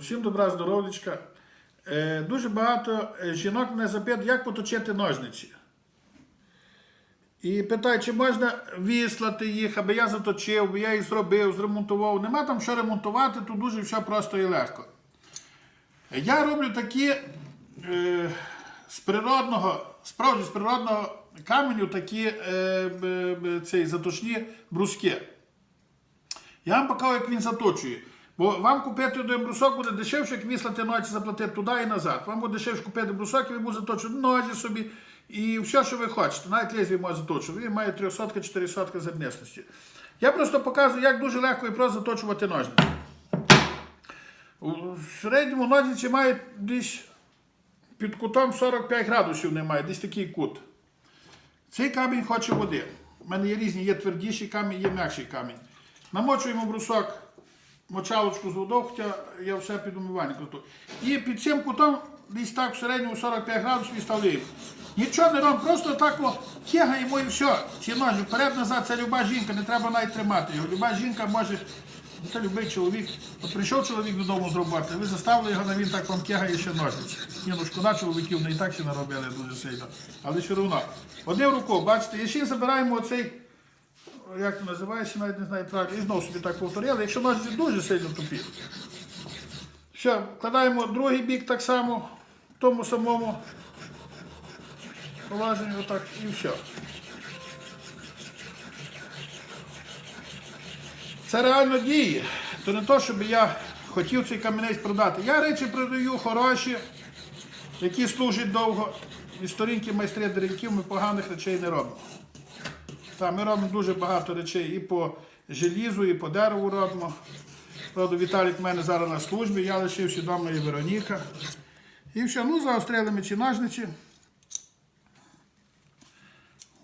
Всім добра здоров'ячка. Е, Дуже багато е, жінок мене запитують, як поточити ножниці. І питають, чи можна віслати їх, аби я заточив, аби я їх зробив, зремонтував. Нема там що ремонтувати, тут дуже все просто і легко. Я роблю такі е, з природного, справді з природного каменю такі е, б- цей, заточні бруски. Я вам покажу, як він заточує. Бо вам купити один брусок буде дешевше, як віслати ночі заплатити туди і назад. Вам буде дешевше купити брусок, і ви будете заточувати ножі собі і все, що ви хочете. Навіть лезві може заточувати. Він має 300-400 зернистості. Я просто показую, як дуже легко і просто заточувати ножниці. У середньому ножниці мають десь під кутом 45 градусів немає, десь такий кут. Цей камінь хоче води. У мене є різні, є твердіший камінь, є м'якший камінь. Намочуємо брусок, мочалочку з водою, хоча я все під умивання кладу. І під цим кутом десь так в середньому 45 градусів і ставляємо. Нічого не робимо, просто так о, кегаємо і все. Ці ножі вперед-назад, це люба жінка, не треба навіть тримати його. Люба жінка може, ну, це любий чоловік. От прийшов чоловік додому з роботи, ви заставили його, він так вам кегає ще ножниці. Ні, ну шкода чоловіків, не і так ще наробили дуже сильно. Але все одно. Одним рукою, бачите, і ще забираємо оцей як називається, навіть не знаю правильно, і знову собі так повторяли, якщо ножиці дуже сильно тупі. Все, вкладаємо другий бік так само, в тому самому положенні, отак, і все. Це реально діє. То не то, щоб я хотів цей камінець продати. Я речі продаю хороші, які служать довго. І сторінки майстри деревків ми поганих речей не робимо. Ми робимо дуже багато речей і по желізу, і по дереву робимо. Правда, Віталік в мене зараз на службі, я лишився вдома і Вероніка. І все, ну заострили ми ці ножниці.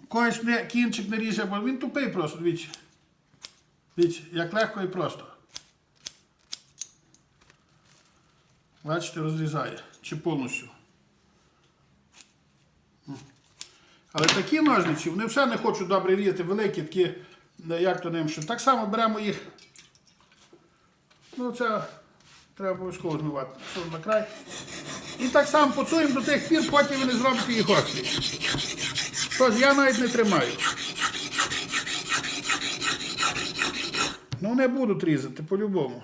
Когось не, кінчик не ріже, бо він тупий просто, дивіться. Дивіться, як легко і просто. Бачите, розрізає. Чи повністю. Але такі ножниці, вони все не хочуть добре різати, великі, такі, е, як то ним що. Так само беремо їх. Ну, це треба обов'язково змивати. На край. І так само поцуємо до тих пір, потім вони зроблять їх гострі. Тож я навіть не тримаю. Ну не будуть різати по-любому.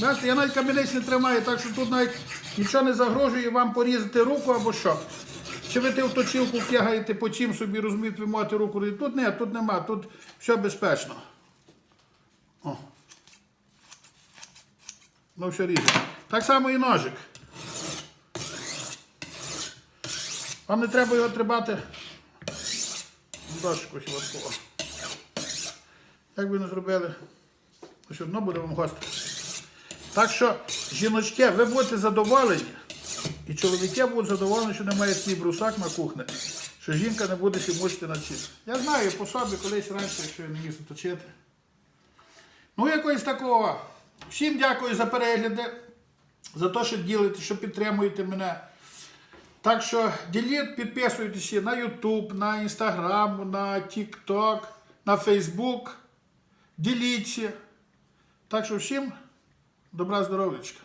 Бачите, я навіть камінець не тримаю, так що тут навіть нічого не загрожує вам порізати руку або що. Чи ви ти в точилку втягаєте по чим собі розумієте, ви руку. Тут ні, тут нема, тут все безпечно. О. Ну, все ріже. Так само і ножик. Вам не треба його трибати. Дошку хіба Як би не зробили, все одно буде вам гостро. Так що, жіночки, ви будете задоволені, і чоловіки будуть задоволені, що немає такий брусак на кухні, що жінка не буде мучити на ці. Я знаю по собі колись раніше, якщо я не міг заточити. Ну, якось такого. Всім дякую за перегляди, за те, що ділите, що підтримуєте мене. Так що діліть, підписуйтеся на YouTube, на Instagram, на TikTok, на Facebook. Діліться. Так що всім добра здоров'ячка.